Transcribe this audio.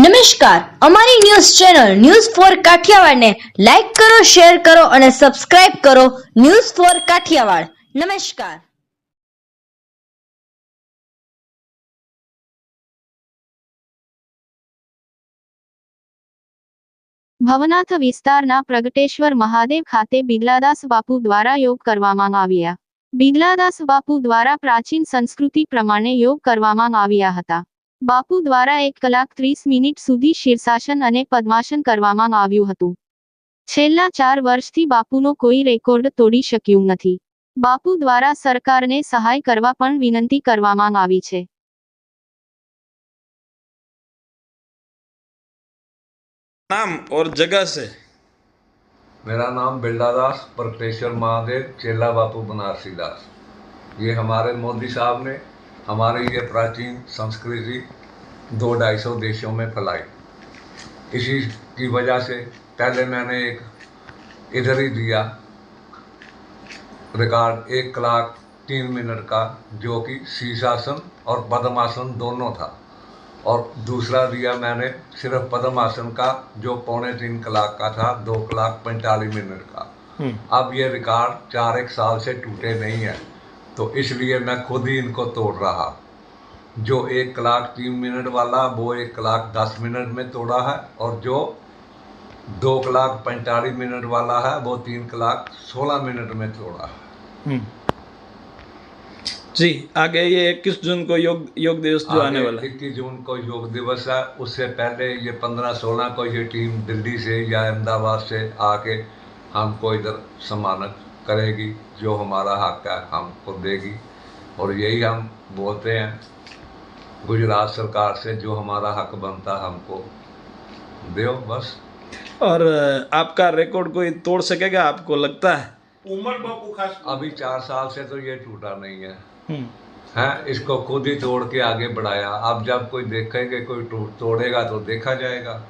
નમસ્કાર. અમારી news channel news for કાઠિયાવાડને લાઈક કરો, શેર કરો અને સબસ્ક્રાઇબ કરો ન્યૂઝ ફોર કાઠિયાવાડ. નમસ્કાર. ભવનાથ વિસ્તારના પ્રગટેશ્વર મહાદેવ ખાતે બિગલાદાસ બાપુ દ્વારા યોગ કરવામાં આવ્યા. બિગલાદાસ બાપુ દ્વારા પ્રાચીન સંસ્કૃતિ પ્રમાણે યોગ કરવામાં આવ્યા હતા. બાપુ દ્વારા એક કલાક ત્રીસ મિનિટ સુધી શીર્ષાસન અને પદ્માસન કરવામાં આવ્યું હતું છેલ્લા ચાર વર્ષથી બાપુનો કોઈ રેકોર્ડ તોડી શક્યું નથી બાપુ દ્વારા સરકારને સહાય કરવા પણ વિનંતી કરવામાં આવી છે नाम और जगह से मेरा नाम बिल्डादास परपेश्वर महादेव चेला बापू बनारसी दास ये हमारे मोदी साहब ने हमारी ये प्राचीन संस्कृति दो ढाई सौ देशों में फैलाई। इसी की वजह से पहले मैंने एक इधर ही दिया रिकॉर्ड एक लाख तीन मिनट का जो कि शीर्षासन और पद्मासन दोनों था। और दूसरा दिया मैंने सिर्फ़ पद्मासन का जो पौने तीन कलाक का था दो कलाक पैंतालीस मिनट का। अब ये रिकॉर्ड चार एक साल से टूटे नहीं है। तो इसलिए मैं खुद ही इनको तोड़ रहा। जो एक कलाक तीन मिनट वाला वो एक कलाक दस मिनट में तोड़ा है और जो दो कलाक पैंतालीस मिनट वाला है वो तीन कलाक सोलह मिनट में तोड़ा है। जी आगे ये इक्कीस जून को योग योग दिवस जो आने वाला है। इक्कीस जून को योग दिवस है उससे पहले ये पंद्रह सोलह को ये टीम दिल्ली से या अहमदाबाद से आके हमको इधर सम्मानित करेगी जो हमारा हक है हमको देगी। और यही हम बोलते हैं गुजरात सरकार से जो हमारा हक बनता है हमको दो बस। और आपका रिकॉर्ड कोई तोड़ सकेगा? आपको लगता है? उमर बापू खास अभी चार साल से तो ये टूटा नहीं है। हम्म, हैं? इसको खुद ही तोड़ के आगे बढ़ाया। अब जब कोई देखेंगे कोई तोड़ेगा तो देखा जाएगा।